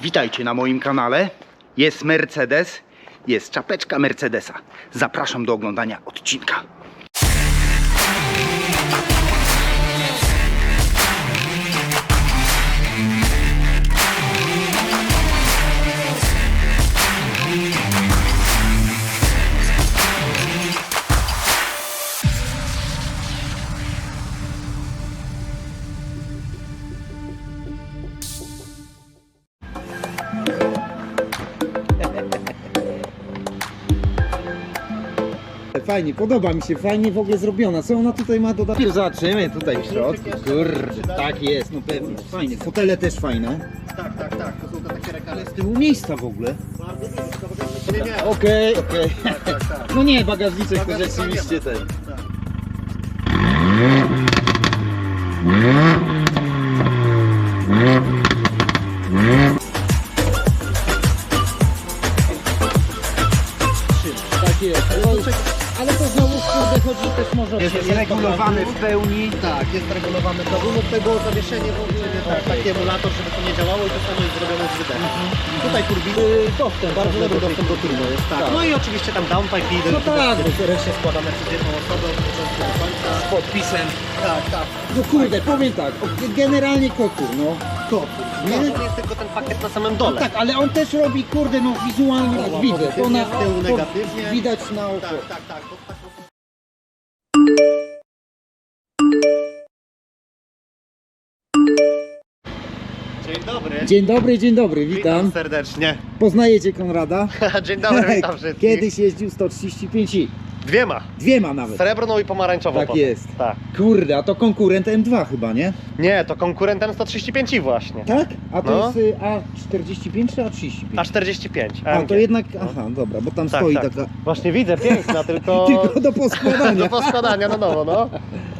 Witajcie na moim kanale. Jest Mercedes, jest czapeczka Mercedesa. Zapraszam do oglądania odcinka. Fajnie, podoba mi się, fajnie w ogóle zrobiona. Co ona tutaj ma dodać? Zobaczymy tutaj w środku. Kurde, tak jest, no pewnie. Fajnie, fotele też fajne. Tak, tak, tak. To są te takie rekale. Z tyłu miejsca w ogóle. Nie, nie. Okej, okej. Tak, tak, tak. No nie, bagażniczek to Bagażnika rzeczywiście nie ma. ten. Tak. Tak regulowany w pełni. Tak, jest regulowany kawun. Od tego zawieszenie w ogóle nie tak, taki emulator, żeby to nie działało i to samo jest zrobione z wydechem. Tutaj turbiny, Dostęp, bardzo dobry dostęp do turbo jest. Tak. Tak. No i oczywiście tam downpipe i No tak, bo reszcie składane przez jedną osobę od początku do końca. Podpisem. Tak, tak. No kurde, powiem tak, generalnie kotur, no. Kotur. Nie? Nie, to jest tylko ten pakiet na samym No dole. tak, ale on też robi, kurde, no wizualnie tak widzę. To na, pozytywnie, z tyłu to negatywnie. widać na oko. tak, tak. tak. Dzień dobry. Dzień dobry, dzień dobry, witam. serdecznie. Poznajecie Konrada? Dzień dobry, witam wszystkich. Kiedyś jeździł 135 i Dwiema. dwiema nawet. Srebrną i pomarańczową. Tak potem. jest. Tak. Kurde, a to konkurent M2 chyba, nie? Nie, to konkurent M135 właśnie. Tak? A to No. jest y, A45 czy A35? A45. A AMG. to jednak, aha, dobra, bo tam Tak, stoi tak. taka, Właśnie widzę, piękna, tylko... tylko do poskładania. Do poskładania na nowo, no.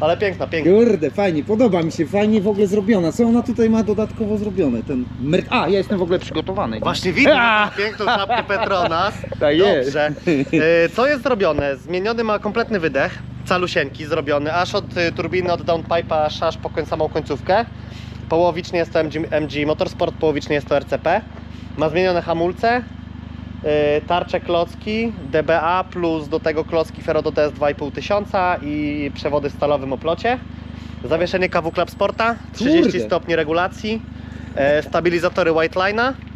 Ale piękna, piękna. Kurde, fajnie, podoba mi się, fajnie w ogóle zrobiona. Co ona tutaj ma dodatkowo zrobione? Ten mer... A, ja jestem w ogóle przygotowany. Właśnie widzę A! piękną czapkę Petronas. Tak. Dobrze. E, Co jest zrobione? Zmieniony ma kompletny wydech, calusieńki zrobiony, aż od y, turbiny, od downpipe'a, aż, aż po samą końcówkę. Połowicznie jest to MG, MG Motorsport, połowicznie jest to RCP. Ma zmienione hamulce, y, tarcze klocki, DBA plus do tego klocki Ferodo DS 2500 i przewody w stalowym oplocie. Zawieszenie KW Club Sporta, 30 Kurde. stopni regulacji, e, stabilizatory White Line'a. Em,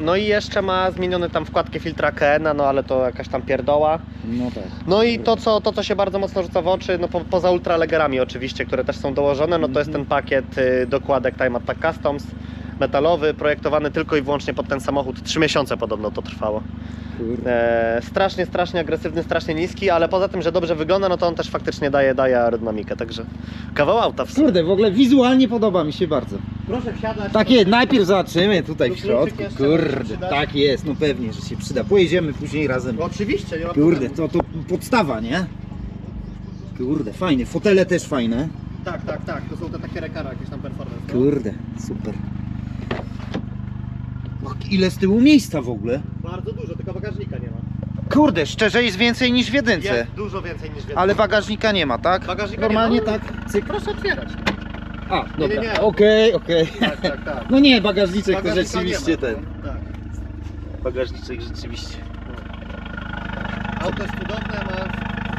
No i jeszcze ma zmieniony tam wkładkę filtra KN, no ale to jakaś tam pierdoła. No tak. No i to co, to, co się bardzo mocno rzuca w oczy, no po, poza ultralegerami oczywiście, które też są dołożone, no to jest ten pakiet y, dokładek Time Attack Customs metalowy, projektowany tylko i wyłącznie pod ten samochód. Trzy miesiące podobno to trwało. E, strasznie, strasznie agresywny, strasznie niski, ale poza tym, że dobrze wygląda, no to on też faktycznie daje, daje aerodynamikę, także kawał auta w sumie. Kurde, w ogóle wizualnie podoba mi się bardzo. Proszę wsiadać. Tak jest, najpierw zobaczymy tutaj w środku. jeszcze może się Kurde, przydać. tak jest, no pewnie, że się przyda. Pojedziemy później razem. Oczywiście, nie ma Kurde, problemu. to, to podstawa, nie? Kurde, fajne. Fotele też fajne. Tak, tak, tak, to są te takie rekara jakieś tam performance. no. Kurde, super. Ile z tyłu miejsca w ogóle? Bardzo dużo, tylko bagażnika nie ma. Kurde, szczerze jest więcej niż w jedynce. Jest dużo więcej niż więcej. Ale bagażnika nie ma, tak? bagażnika Normalnie nie ma. tak, cyk. Proszę otwierać. A, Nie, dobra. nie. Okej, okej. Tak, tak, tak. No nie, bagażniczek to Bagażnika rzeczywiście nie ma. ten. Tak. Bagażniczek rzeczywiście. Auto jest cudowne, ma...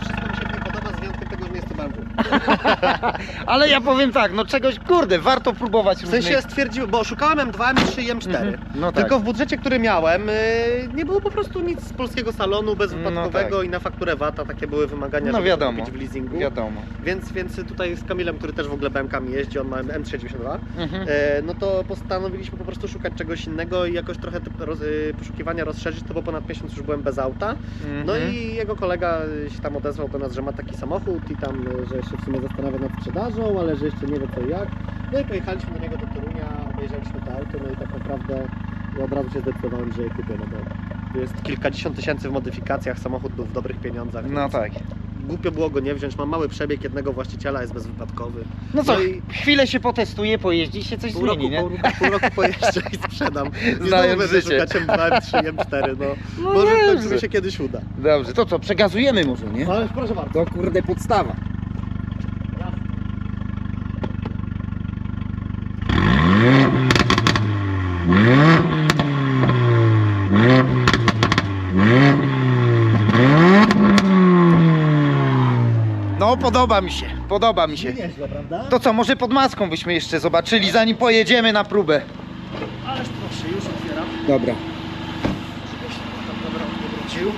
Wszystko mi się w nim podoba, z wyjątkiem tego, że nie jest to BMW. Ale ja powiem tak, no czegoś, kurde, warto próbować W sensie stwierdziłem, bo szukałem M2, M3 i M4. Mhm. No tak. Tylko w budżecie, który miałem, yy, nie było po prostu nic z polskiego salonu, bezwypadkowego No tak. i na fakturę VAT-a takie były wymagania, No żeby wiadomo. kupić w leasingu. Wiadomo. Więc, więc tutaj z Kamilem, który też w ogóle BMK-ami jeździ, on ma M392, Mhm. e, no to postanowiliśmy po prostu szukać czegoś innego i jakoś trochę te roz, y, poszukiwania rozszerzyć, to bo ponad miesiąc już byłem bez auta. No Mhm. i jego kolega się tam odezwał do nas, że ma taki samochód i tam, y, że się w sumie zastanawia nad sprzedażą, ale że jeszcze nie wie co i jak. No i pojechaliśmy do niego do Torunia, obejrzeliśmy to auto, no i tak naprawdę od razu się zdecydowałem, że je kupię, no bo tu jest kilkadziesiąt tysięcy w modyfikacjach, samochód był w dobrych pieniądzach. No więc tak. Głupio było go nie wziąć, ma mały przebieg jednego właściciela, jest bezwypadkowy. No co, No i- chwilę się potestuje, pojeździ się coś Pół roku, zmieni, nie? pół, pół roku pojeżdżę i sprzedam. I Znając znowu będę życie. szukać M2, M3, M4, no. No Może w końcu dobrze. mi się kiedyś uda. Dobrze, to co, przegazujemy może, nie? Ale proszę bardzo. To kurde podstawa. No podoba mi się, podoba mi się. Nieźle, prawda? To co, może pod maską byśmy jeszcze zobaczyli, zanim pojedziemy na próbę. Ależ proszę, już otwieram. Dobra. Żebyś tam dobra odwrócił.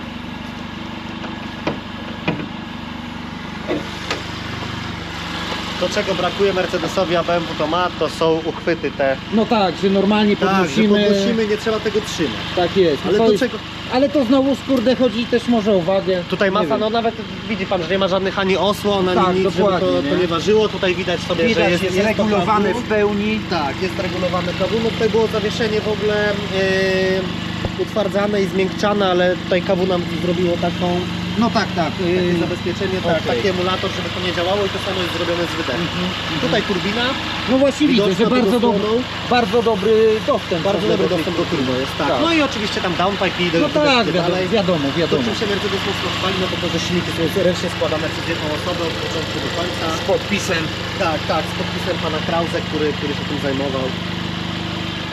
To czego brakuje Mercedesowi, a BMW to ma, to są uchwyty te. No tak, że normalnie podnosimy. Tak, podnosimy, nie trzeba tego trzymać. Tak jest. Ale to jest... czego? Ale to znowu skurde chodzi też może o wagę. Tutaj Nie masa, wiem. no nawet widzi pan, że nie ma żadnych ani osłon, ani Tak, nic, żeby dokładnie, to, to nie? nie ważyło. Tutaj widać sobie, że Widać, jest, jest, to regulowane w pełni. Tak, jest regulowane kawun. No tutaj było zawieszenie w ogóle yy, utwardzane i zmiękczane, ale tutaj kawu nam zrobiło taką, No tak, tak. takie Yy, zabezpieczenie, tak, okej. taki emulator, żeby to nie działało i to samo jest zrobione z wydechem. mhm, mhm. Tutaj turbina, No właśnie widzę, że bardzo, osłoną. bardzo dobry dostęp. bardzo dobry do dostęp do turbo jest, tak. Tak. No i oczywiście tam downpipe i do No tak, wiadomo, dalej. wiadomo, To wiadomo. czym się Mercedes mocno chwali, no to to, że silniki są ręcznie składane przez jedną osobę od początku do końca. Z podpisem. Tak, tak, z podpisem pana Krause, który, który się tym zajmował.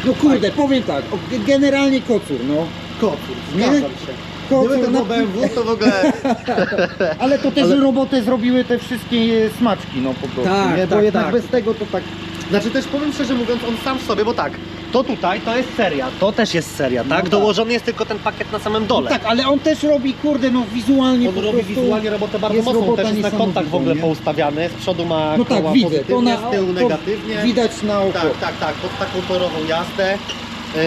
No kurde, powiem tak, generalnie kocur, no. Kocur, zgadzam się. Gdyby to no, było BMW, to w ogóle... ale to też Ale- robotę zrobiły te wszystkie e, smaczki, no po prostu. Tak, nie? Bo tak, jednak tak. bez tego to tak... Znaczy też powiem szczerze mówiąc, on sam w sobie, bo tak, to tutaj to jest seria, to też jest seria, tak? tak. Dołożony jest tylko ten pakiet na samym No dole. tak, ale on też robi, kurde, no wizualnie On po robi prostu... wizualnie robotę bardzo jest mocną, robota też jest na kontakt w ogóle nie? poustawiany, z przodu ma No tak, koła widzę, to pozytywnie, na z tyłu to negatywnie. Widać na oko. Tak, tak, tak, pod taką torową jazdę. Yy,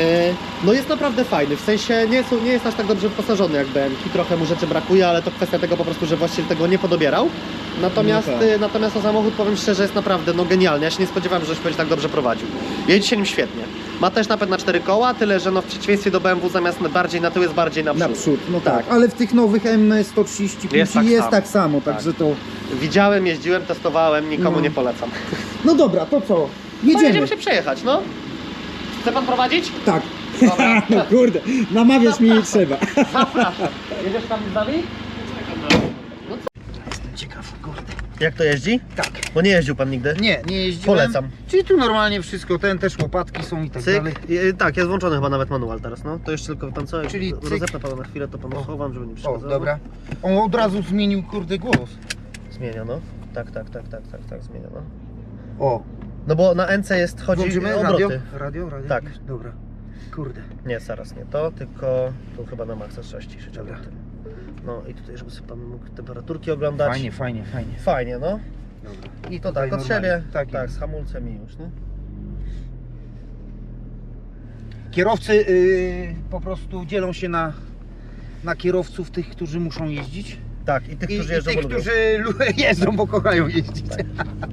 No jest naprawdę fajny, w sensie nie, są, nie jest aż tak dobrze wyposażony jak BMK, trochę mu rzeczy brakuje, ale to kwestia tego po prostu, że właściciel tego nie podobierał. Natomiast, No tak. yy, natomiast to samochód powiem szczerze jest naprawdę no, genialny, ja się nie spodziewałem, że będzie tak dobrze prowadził. Jedzie się nim świetnie. Ma też napęd na cztery koła, tyle że no, w przeciwieństwie do BMW zamiast bardziej na tył jest bardziej na przód. Naprzód, no tak. Tak. Ale w tych nowych M135 Jest tak jest samo. tak samo, Tak. także to... Widziałem, jeździłem, testowałem, nikomu No. nie polecam. No dobra, to co? No, Jedziemy. jedziemy się przejechać, no. Chce pan prowadzić? Tak. Dobra. no kurde, namawiać mnie nie trzeba. Zapraszam. Jedziesz tam z nami? Jestem ciekaw, kurde. Jak to jeździ? Tak. Bo nie jeździł pan nigdy. Nie, nie jeździłem. Polecam. Czyli tu normalnie wszystko, ten też łopatki są i tak Cyk. dalej. I- tak, jest włączony chyba nawet manual teraz, no. To jeszcze tylko wie pan co, jak Czyli cyk. rozepnę pana na chwilę, to panu schowam, żeby nie O, przeszkadzało. dobra. On od razu zmienił kurde głos. Zmieniono. Tak, tak, tak, tak, tak, tak, zmieniono. O, No bo na NC jest, chodzi włączymy o radio? obroty. Radio, radio? Tak. Dobra. Kurde. Nie, zaraz nie to, tylko tu chyba na maksa trzeba ściszyć Dobra. obroty. No i tutaj, żeby sobie pan mógł temperaturki oglądać. Fajnie, fajnie, fajnie. Fajnie, no. Dobra. I to Tutaj tak, od normalnie. siebie. Tak tak, z hamulcem i już, nie? Kierowcy y, po prostu dzielą się na, na kierowców tych, którzy muszą jeździć Tak, i tych, i, którzy i jeżdżą, tych, bo lubią. którzy lu- jeżdżą, bo kochają jeździć.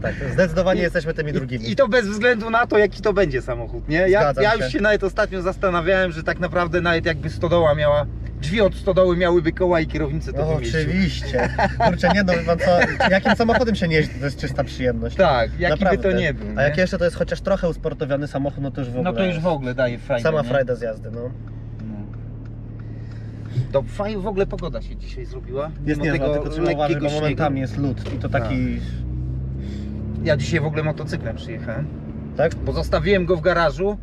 Tak, zdecydowanie jesteśmy tymi drugimi. I, I to bez względu na to, jaki to będzie samochód, nie? Ja, Zgadzam ja się. już się nawet ostatnio zastanawiałem, że tak naprawdę nawet jakby stodoła miała, drzwi od stodoły miałyby koła i kierownicę, to No oczywiście. Kurczę, nie no, wie pan co, jakim samochodem się nie jeździ, to jest czysta przyjemność. Tak, jaki by Naprawdę. to nie był, A jak jeszcze to jest chociaż trochę usportowiony samochód, no to już w ogóle... No to już w ogóle daje fajnie, Sama nie? frajda z jazdy, no. To fajnie w ogóle pogoda się dzisiaj zrobiła. Jest mimo niezła, tylko trzeba uważać, lekkiego bo momentami śniegu. Tak. jest lód i to taki... Ja dzisiaj w ogóle motocyklem przyjechałem, Tak? bo zostawiłem go w garażu,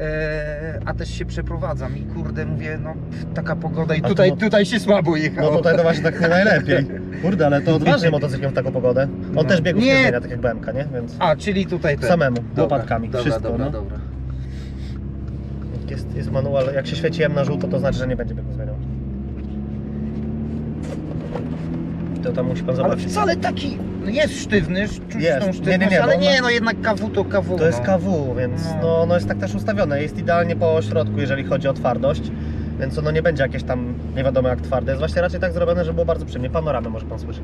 e, a też się przeprowadzam i kurde mówię, no pff, taka pogoda i A tutaj, to- tutaj się słabo jechało. No tutaj to właśnie tak nie najlepiej. Kurde, ale to odważnie motocyklem w taką pogodę. On No. też biegów nie. Nie. tak jak BMK, nie? Więc A, czyli tutaj ten. samemu, Dobra, łopatkami, dobra, wszystko, dobra, no. dobra. Jest, jest manual, jak się świeci na żółto, to znaczy, że nie będzie biegu zmieniał. To tam musi pan Ale zobaczyć. wcale taki, no jest sztywny, czuć Jest. tą Nie, sztywność, nie, nie, ale nie, no jednak KW to KW. To jest no. KW, więc No. no, no jest tak też ustawione. Jest idealnie po środku, jeżeli chodzi o twardość. Więc ono nie będzie jakieś tam nie wiadomo jak twarde. Jest właśnie raczej tak zrobione, żeby było bardzo przyjemnie. Panoramę może pan słyszeć.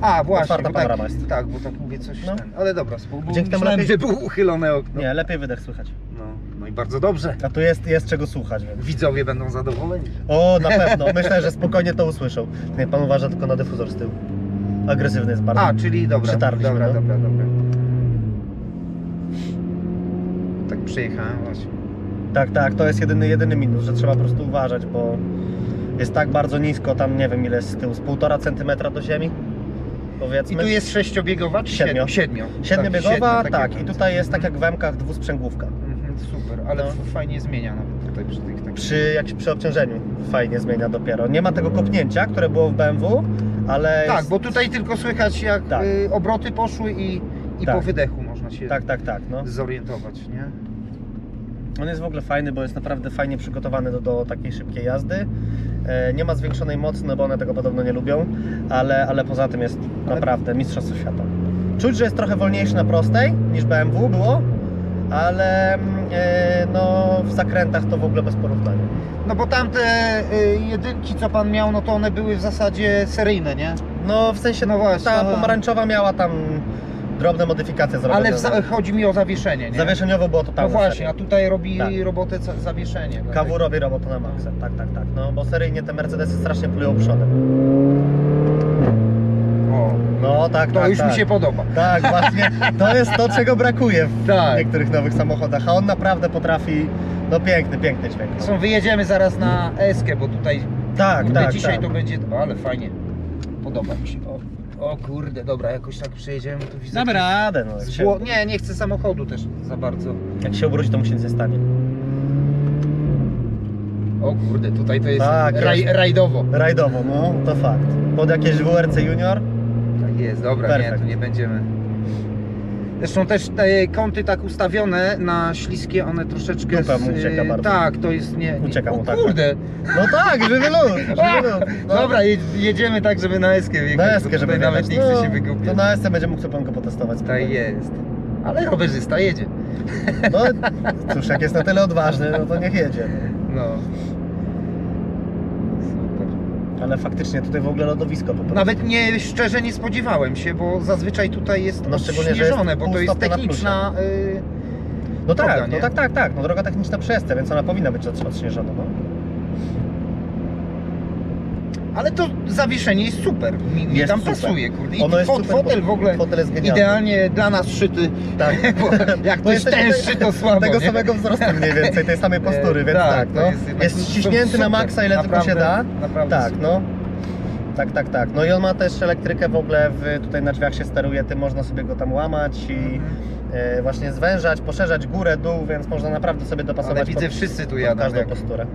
A, właśnie, Otwarta bo tak, panorama jest. tak, bo tak mówię coś No. ten, ale dobra, spoko, bo Dzięki temu myślałem, lepiej- że było uchylone okno. Nie, lepiej wydech słychać. I bardzo dobrze. A tu jest, jest czego słuchać, więc. Widzowie będą zadowoleni. O, na pewno. Myślę, że spokojnie to usłyszą. Nie, pan uważa tylko na dyfuzor z tyłu. Agresywny jest bardzo. A, czyli dobra, dobra, no. dobra, dobra. Tak przyjechałem właśnie. Tak, tak, to jest jedyny, jedyny minus, że trzeba po prostu uważać, bo jest tak bardzo nisko, tam nie wiem ile jest z tyłu, z półtora centymetra do ziemi, I powiedzmy. tu jest sześciobiegowa czy Siedmio. Siedmiobiegowa, siedmiu, tak, jak- i tutaj jest tak jak w Mkach dwusprzęgłówka. Mhm, super, ale No. fajnie zmienia nawet tutaj przy tych takich. Przy, jak, przy obciążeniu fajnie zmienia dopiero. Nie ma tego kopnięcia, które było w BMW, ale Tak, jest... bo tutaj tylko słychać jak Tak. y, obroty poszły i, i Tak. po wydechu można się Tak, tak, tak, no. zorientować, nie? On jest w ogóle fajny, bo jest naprawdę fajnie przygotowany do, do takiej szybkiej jazdy. E, nie ma zwiększonej mocy, no bo one tego podobno nie lubią, ale, ale poza tym jest Ale- naprawdę mistrzostwo świata. Czuć, że jest trochę wolniejszy na prostej niż BMW było, ale mm, e, no, w zakrętach to w ogóle bez porównania. No bo tamte y, jedynki, co pan miał, no to one były w zasadzie seryjne, nie? No w sensie No właśnie, ta no. pomarańczowa miała tam drobne modyfikacje zrobione. Ale za- chodzi mi o zawieszenie, nie? Zawieszeniowo było No totalnie właśnie, a tutaj robi Tak. robotę zawieszenie. KW robi robotę na maksa, tak, tak, tak. No bo seryjnie te Mercedesy strasznie plują przodem. No tak, to tak, już tak. mi się podoba. Tak, właśnie. To jest to, czego brakuje w Tak. niektórych nowych samochodach, a on naprawdę potrafi. No piękny, piękny dźwięk. No. Zresztą wyjedziemy zaraz na Eskę, bo tutaj Tak, kurde, tak. dzisiaj tak. to będzie. O, ale fajnie. Podoba mi się. O, o kurde, dobra, jakoś tak przejedziemy, to widzę. Damy radę, no. Jak się, Zło... Nie, nie chcę samochodu też za bardzo. jak się obróci, to mu się nic nie stanie. O kurde, tutaj to jest Tak, raj, jest. rajdowo. Rajdowo, no, to fakt. Pod jakieś WRC Junior? Tak jest, dobra, nie, Perfekt. tu nie będziemy. Zresztą też te kąty tak ustawione na śliskie, one troszeczkę... Dupę mu ucieka bardzo. Tak, to jest nie... nie Ucieka o mu, tak, kurde! No tak, żywy lód, żywy lód. No. Dobra, je, jedziemy tak, żeby na Eskę wjechać. Na bo eskę, żeby tutaj nawet nie wjechać. chcę się no. To na eskę będzie mógł sobie potestować. Tak jest. Ale rowerzysta jedzie. No cóż, jak jest na tyle odważny, no to niech jedzie. No. Ale faktycznie tutaj w ogóle lodowisko po prostu. Nawet nie, szczerze nie spodziewałem się, bo zazwyczaj tutaj jest No, szczególnie, że jest odśnieżone, bo to jest techniczna... Y, No tak, droga, no nie? tak, tak, tak. No droga techniczna przez te, więc ona powinna być od- odśnieżona, no. Ale to zawieszenie jest super. Mi, mi Jest tam super. pasuje, kurde. I Ono jest fot, super, fotel w ogóle Fotel jest genialny. idealnie dla nas szyty. Tak. Bo jak Bo ktoś jesteśmy tęższy, to słabo. Tego nie? samego wzrostu mniej więcej, tej samej postury, E, więc tak, to no. jest Jest, jednak ściśnięty na super. maksa, ile tylko się Naprawdę- da. Naprawdę Tak, super. no. Tak, tak, tak. No i on ma też elektrykę w ogóle, w, tutaj na drzwiach się steruje, tym można sobie go tam łamać i Mhm. e, właśnie zwężać, poszerzać górę, dół, więc można naprawdę sobie dopasować Ale widzę, pod, wszyscy tu pod jadą każdą jak posturę.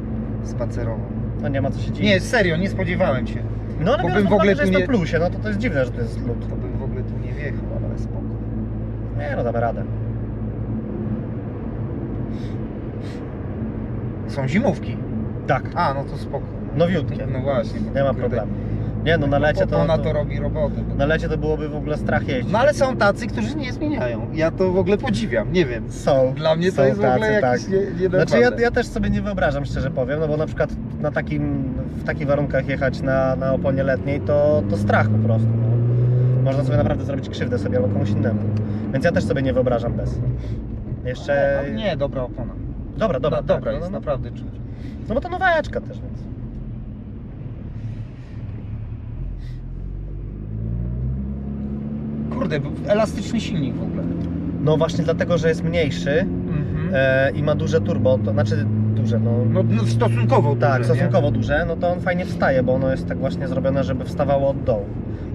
spacerowo. No nie ma co się dziwić. Nie, serio, nie spodziewałem się. no ale bo biorąc bym w pod ogóle uwagę, że tu jest nie- na plusie, no to to jest dziwne, że to jest lód. To bym w ogóle tu nie wjechał, ale spoko. Nie no, damy radę. Są zimówki. Tak, A, no to spoko. nowiutkie. No właśnie. bo Nie ma kurde, problemu. Nie no, na lecie to... Opona to robi robotę. na lecie to byłoby w ogóle strach jeździć. No ale są tacy, którzy nie zmieniają. Ja to w ogóle podziwiam, nie wiem. Są. Dla mnie to jest w ogóle tacy, jakieś nie, Znaczy ja, ja też sobie nie wyobrażam, szczerze powiem, no bo na przykład na takim, w takich warunkach jechać na, na oponie letniej to, to strach po prostu. No. Można sobie naprawdę zrobić krzywdę sobie albo komuś innemu. Więc ja też sobie nie wyobrażam bez. Jeszcze... Nie, dobra opona. Dobra, dobra, Dobra, tak, dobra no, jest, no, no. naprawdę czuć. no bo to noweczka też, więc... Kurde, elastyczny silnik w ogóle. No właśnie dlatego, że jest mniejszy Mhm. e, i ma duże turbo, to znaczy duże, no... No, no stosunkowo Tak, duże, stosunkowo duże, no to on fajnie wstaje, bo ono jest tak właśnie zrobione, żeby wstawało od dołu.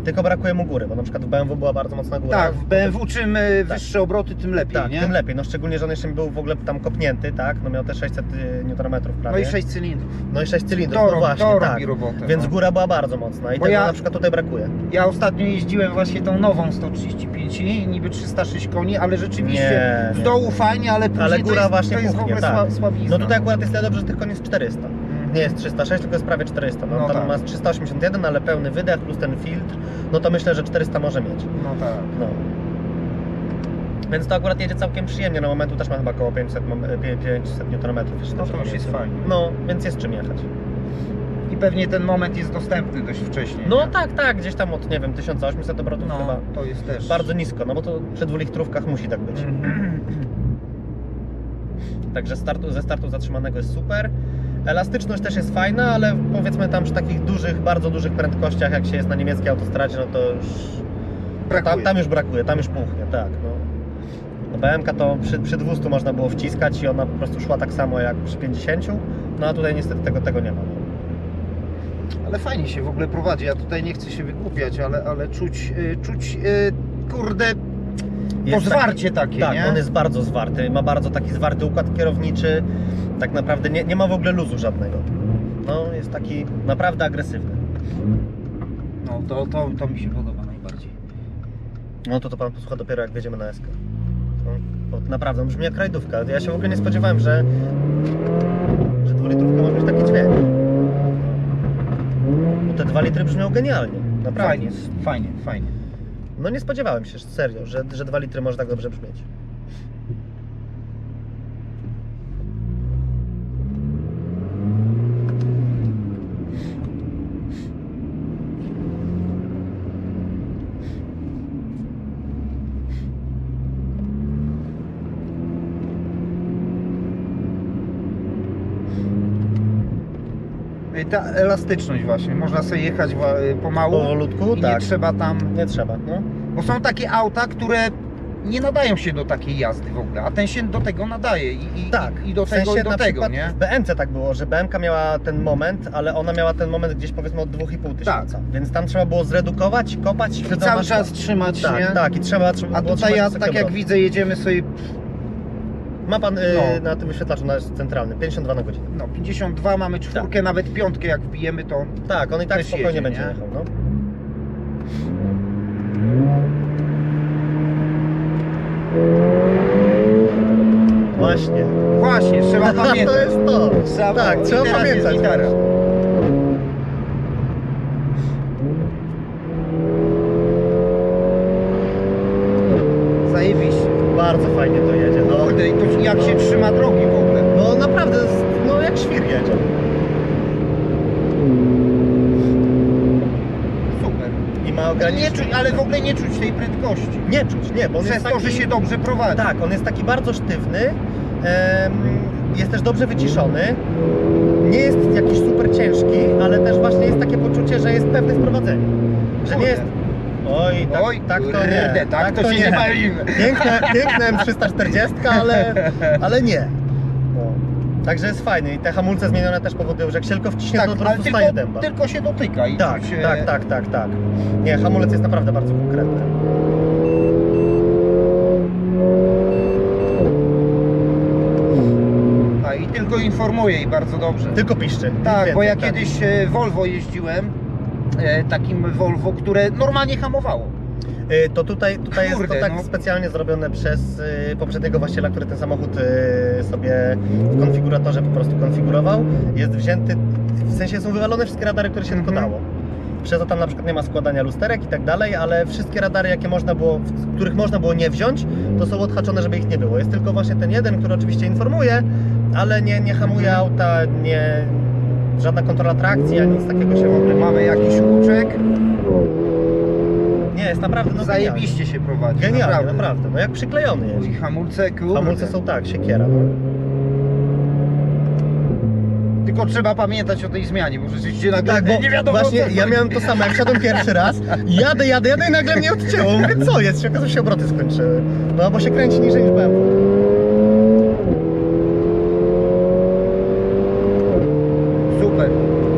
Tylko brakuje mu góry, bo na przykład w BMW była bardzo mocna góra. Tak, w BMW czym y, Tak. wyższe obroty, tym lepiej, Tak, nie? tym lepiej, no szczególnie, że on jeszcze był w ogóle tam kopnięty, tak, no miał te 600 Nm prawie. No i 6 cylindrów. No i 6 cylindrów, To, no robi- właśnie, to tak. robi robotę. Więc no. góra była bardzo mocna i Bo tego ja- na przykład tutaj brakuje. Ja ostatnio jeździłem właśnie tą nową 135, niby 306 koni, ale rzeczywiście Nie, z nie. dołu fajnie, ale później Ale to góra jest, właśnie to jest w puchnie, ogóle tak. sła, słabizna. No tutaj akurat jest tyle dobrze, że tych koni jest 400. Nie jest 306, tylko jest prawie 400. No, No tam tak. ma 381, ale pełny wydech plus ten filtr, no to myślę, że 400 może mieć. No tak. No. Więc to akurat jedzie całkiem przyjemnie. Na momentu też ma chyba około 500, mam- e, pie- 500 Nm. No dobrze to już jest pamiętam. fajnie. No, więc jest czym jechać. I pewnie ten moment jest dostępny dość wcześnie. No nie? tak, tak, gdzieś tam od, nie wiem, 1800 obrotów no chyba. to jest też. Bardzo nisko, no bo to przy dwulitrówkach musi tak być. Mhm. Także startu, ze startu zatrzymanego jest super. Elastyczność też jest fajna, ale powiedzmy tam przy takich dużych, bardzo dużych prędkościach, jak się jest na niemieckiej autostradzie, no to już. Tam, tam już brakuje, tam już puchnie, tak. No. No BMK to przy, przy 200 można było wciskać i ona po prostu szła tak samo jak przy 50, no a tutaj niestety tego, tego nie ma. No. Ale fajnie się w ogóle prowadzi. Ja tutaj nie chcę się wygłupiać, ale, ale czuć, y, czuć y, kurde To zwarcie takie, tak, nie? on jest bardzo zwarty, ma bardzo taki zwarty układ kierowniczy, tak naprawdę nie, nie ma w ogóle luzu żadnego. No, jest taki naprawdę agresywny. No to, to, to mi się podoba najbardziej. No to to pan posłucha dopiero jak wjedziemy na SK. No, bo naprawdę, on brzmi jak rajdówka. Ja się w ogóle nie spodziewałem, że, że dwulitrówka może mieć taki dźwięk. Bo te dwa litry brzmią genialnie, naprawdę. Fajnie, fajnie, fajnie. No nie spodziewałem się, serio, że, że dwa litry może tak dobrze brzmieć. Ta elastyczność właśnie, można sobie jechać wa- pomału Powolutku, i tak. nie trzeba tam... Nie trzeba, no. Bo są takie auta, które nie nadają się do takiej jazdy w ogóle, a ten się do tego nadaje i, i, Tak, i do w tego sensie i do na tego, przykład nie? W BMC tak było, że BMK miała ten moment, ale ona miała ten moment gdzieś powiedzmy od 2,5 tysiąca. Więc tam trzeba było zredukować, kopać Tak. I wiadomo, cały czas trzymać, Tak, nie? tak, i trzeba, trzeba A było tutaj trzymać ja, wysokie tak jak obroty. widzę, jedziemy sobie Ma pan y, No. na tym wyświetlaczu na centralnym 52 na godzinę. no, 52, mamy czwórkę, nawet piątkę jak wbijemy, to Tak, on i tak Też spokojnie jedzie, będzie nie? jechał, no. Właśnie. właśnie, trzeba pamiętać. to jest to. Tak, i trzeba teraz jest pamiętać. gitara. Zajebiście. Bardzo fajnie to jedzie, no. Kurde, i to jak się trzyma drogi w ogóle. No naprawdę, no jak świr jedzie. Super. I ma Nie ograniczenie. czuć, ale w ogóle nie czuć tej prędkości. Nie czuć, nie, bo on Przez jest to, taki... że się dobrze prowadzi. Tak, on jest taki bardzo sztywny, em, jest też dobrze wyciszony, nie jest jakiś super ciężki, ale też właśnie jest takie poczucie, że jest pewny w prowadzeniu. Że nie Kurde. jest... Oj, tak, Oj, tak to kurde, nie. tak to się nie bawimy. Piękne, piękne M340, ale, ale nie. No. Także jest fajny i te hamulce zmienione też powodują, że jak się tylko wciśnie, Tak, to po prostu staje tylko, dęba. tylko się dotyka i Tak, e, tak, tak, tak, tak. Nie, hamulec jest naprawdę bardzo konkretny. A i tylko informuje i bardzo dobrze. Tylko piszczy. nic Tak, bo więcej, ja tak. kiedyś e, Volvo jeździłem, takim Volvo, które normalnie hamowało. Y, To tutaj, tutaj Kurde, jest to tak no. specjalnie zrobione przez y, poprzedniego właściciela, który ten samochód y, sobie w konfiguratorze po prostu konfigurował. Jest wzięty, w sensie są wywalone wszystkie radary, które się tylko Mhm. dało. Przez to tam na przykład nie ma składania lusterek i tak dalej, ale wszystkie radary, jakie można było, których można było nie wziąć, to są odhaczone, żeby ich nie było. Jest tylko właśnie ten jeden, który oczywiście informuje, ale nie, nie hamuje Mhm. auta, nie, żadna kontrola trakcji, ani nic takiego się w ogóle nie Mamy jakiś łuczek, Nie, jest naprawdę no, genialnie. zajebiście się prowadzi. Genialnie, naprawdę. No jak przyklejony jest. I hamulce, kurde. Hamulce są tak, siekiera. No. Tylko trzeba pamiętać o tej zmianie, bo rzeczywiście nagle Tak, bo nie wiadomo właśnie co ja miałem to samo, jak szedłem pierwszy raz, jadę, jadę, jadę i nagle mnie odcięło. Mówię, co jest? Się okazało, że się obroty skończyły. No bo się kręci niżej niż BMW. Super.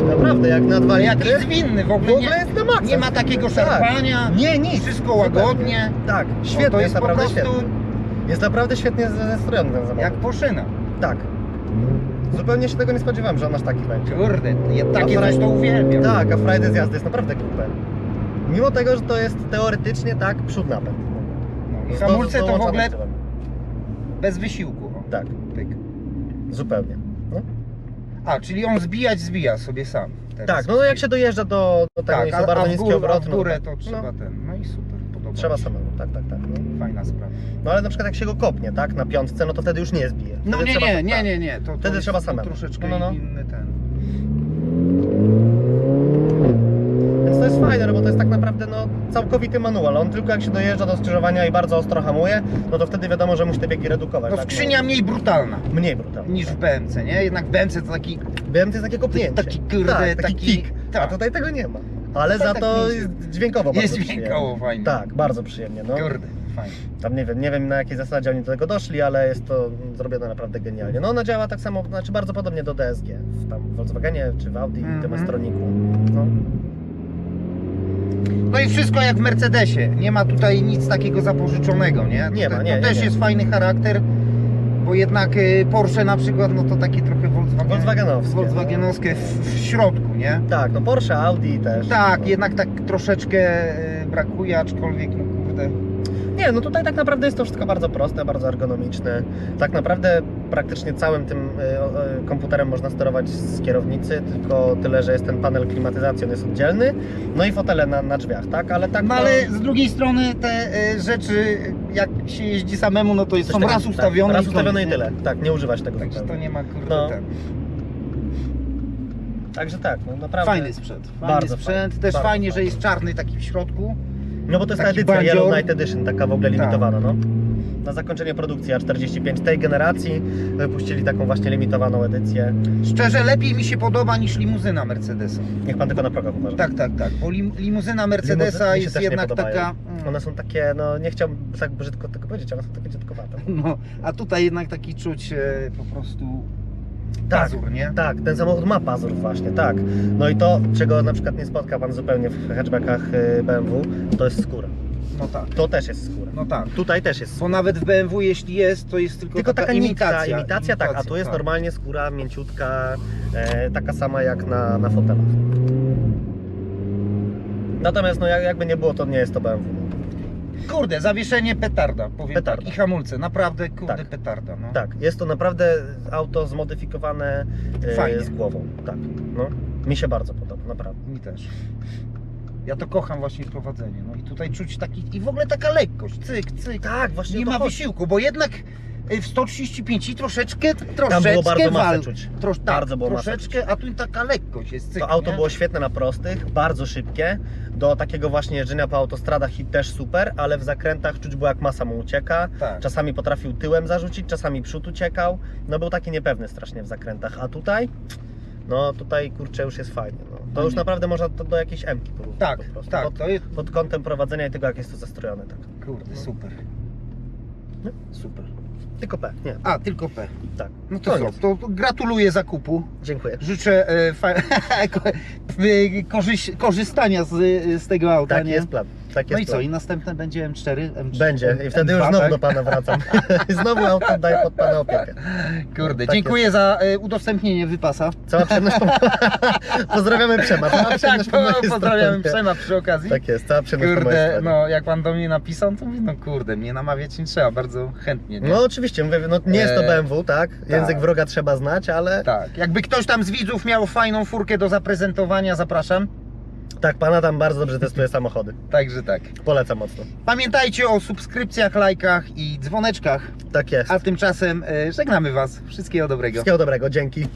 Naprawdę, jak na dwa litry, jaki zwinny, w w ogóle, ogóle nie, jest na maksa. nie ma takiego Tak. szarpania. Nie, nic. Wszystko łagodnie. Tak, No świetnie, to jest, jest naprawdę prostu świetny. Jest naprawdę świetnie zestrojony ten samochód. jak poszyna. Tak. Zupełnie się tego nie spodziewałem, że on aż taki będzie. Kurde, ja takie A coś to uwielbiam. Tak, a Friday z jazdy jest naprawdę grupę. Mimo tego, że to jest teoretycznie tak przód napęd. No, I hamulce do- to w ogóle tyłem. bez wysiłku. O, Tak, pyk. zupełnie. No. A, czyli on zbijać zbija sobie sam. Teraz. Tak, no jak się dojeżdża do, do tego, tak, a, bardzo a w, górę, a obroty, w górę no, to trzeba no, ten. No i super, podoba trzeba się. samemu, tak, tak, tak. No. Fajna sprawa. no ale na przykład jak się go kopnie, tak, na piątce, no to wtedy już nie zbije. No Wtedy nie, trzeba nie, tak, nie, tak. nie, nie. To, to Wtedy trzeba to samemu. troszeczkę No, no, no. inny ten. Więc to jest fajne, no bo to jest tak naprawdę no, całkowity manual. On tylko jak się dojeżdża do skrzyżowania i bardzo ostro hamuje, no to wtedy wiadomo, że musi te biegi redukować. No tak, skrzynia mniej brutalna Mniej brutalnie. niż w BMC, nie? Jednak w BMC to taki Wiem, to jest takie kopnięcie. Taki, kurde, tak, taki, taki- tak. A tutaj tego nie ma. Ale za tak to jest dźwiękowo bardzo jest przyjemnie. dźwiękowo fajnie. Tak, bardzo przyjemnie. No. Kurde, fajnie. Tam nie wiem, nie wiem na jakiej zasadzie oni do tego doszli, ale jest to zrobione naprawdę genialnie. No ona działa tak samo, znaczy bardzo podobnie do DSG. W tam Volkswagenie czy w Audi Mhm. tym Estroniku. No. No i wszystko jak w Mercedesie. Nie ma tutaj nic takiego zapożyczonego, nie? Nie ma, nie, To nie, też nie. jest fajny charakter, bo jednak y, Porsche na przykład, no to takie trochę Volkswagen, Volkswagenowskie. Volkswagenowskie w, w środku, nie? Tak, no Porsche, Audi też. Tak, no. jednak tak troszeczkę y, brakuje, aczkolwiek, no kurde. Nie, no tutaj tak naprawdę jest to wszystko bardzo proste, bardzo ergonomiczne. Tak naprawdę praktycznie całym tym y, komputerem można sterować z kierownicy, tylko tyle, że jest ten panel klimatyzacji, on jest oddzielny, no i fotele na, na drzwiach, tak? Ale tak No to- ale z drugiej strony te rzeczy, jak się jeździ samemu, no to jest, są raz ustawione tak, raz i ustawione i tyle. Tak, nie używać tego? Także to zupełnie. nie ma kurde No. ten. Także tak, no naprawdę. Fajny sprzęt. Fajny Bardzo sprzęt. fajny, Też bardzo fajnie, że fajny. jest czarny taki w środku. No bo to jest ta Taki edycja bandzior. Yellow Night Edition, taka w ogóle Tak. limitowana, no. Na zakończenie produkcji A45 tej generacji wypuścili taką właśnie limitowaną edycję. Szczerze, lepiej mi się podoba niż limuzyna Mercedesa. Niech pan tylko na progach uważa. Tak, tak, tak. Bo lim, limuzyna Mercedesa Limuzy- mi się jest też nie jednak podobają. taka. mm, One są takie, no nie chciałbym tak brzydko tego powiedzieć, ale są takie dziadkowate. No, a tutaj jednak taki czuć e, po prostu Tak, pazur, nie? tak, ten samochód ma pazur właśnie, tak. No i to, czego na przykład nie spotka pan zupełnie w hatchbackach y, BMW, to jest skóra. No tak, To też jest skóra. no tak. Tutaj też jest Bo nawet w BMW jeśli jest, to jest tylko, Tylko taka, imitacja. imitacja, imitacja, tak, a tu jest tak. normalnie skóra mięciutka, e, taka sama jak na, na fotelach. Natomiast no jak, jakby nie było, to nie jest to BMW. Kurde, zawieszenie petarda, powiem Petarda. tak. I hamulce, naprawdę kurde Tak. petarda, no. Tak, jest to naprawdę auto zmodyfikowane e, Fajnie. z głową. Tak, no. Mi się bardzo podoba, naprawdę. Mi też. Ja to kocham właśnie w prowadzeniu. No i tutaj czuć taki. I w ogóle taka lekkość. Cyk, cyk. Tak, właśnie nie ma wysiłku, bo jednak y, w 135 troszeczkę, Tam troszeczkę było bardzo masę wal, czuć. trosz, tak, Bardzo było masę troszeczkę, a tu taka lekkość jest. Cyk, To auto nie? było świetne na prostych, bardzo szybkie. Do takiego właśnie jeżdżenia po autostradach i też super, ale w zakrętach czuć było jak masa mu ucieka. Tak. Czasami potrafił tyłem zarzucić, czasami przód uciekał. No był taki niepewny strasznie w zakrętach. A tutaj, no tutaj kurczę już jest fajnie. To już naprawdę można to do jakiejś M-ki porównać Tak, po prostu. tak, Pod, to jest. pod kątem prowadzenia i tego jak jest to zastrojone. Tak. Kurde, super. No. Super. Tylko P, nie. A, tylko P. Tak. No to co? To, to gratuluję zakupu. Dziękuję. Życzę e, fa- e, korzystania z, z tego auta. Taki nie? jest plan. Tak No jest i co? plan. I następne będzie M4? M4 Będzie i wtedy M2, już znowu tak? do Pana wracam. I znowu auto oddaję pod Pana opiekę. Kurde, Tak dziękuję za e, udostępnienie wypasa. Cała przyjemność po... Pozdrawiamy Przema. Cała tak, przyjemność po mojej pozdrawiam stronie. Przema przy okazji. Tak jest, cała przyjemność po mojej Kurde, stronie. no jak pan do mnie napisał, to mówię, no kurde, mnie namawiać nie trzeba, bardzo chętnie. Nie? No oczywiście, mówię, no nie jest to Eee, BMW, tak? Język tak. wroga trzeba znać, ale tak. Tak, jakby ktoś tam z widzów miał fajną furkę do zaprezentowania, zapraszam. Tak, Pana tam bardzo dobrze testuje samochody. Także tak. Polecam mocno. Pamiętajcie o subskrypcjach, lajkach i dzwoneczkach, Tak jest. a tymczasem e, żegnamy Was. Wszystkiego dobrego. Wszystkiego dobrego, dzięki.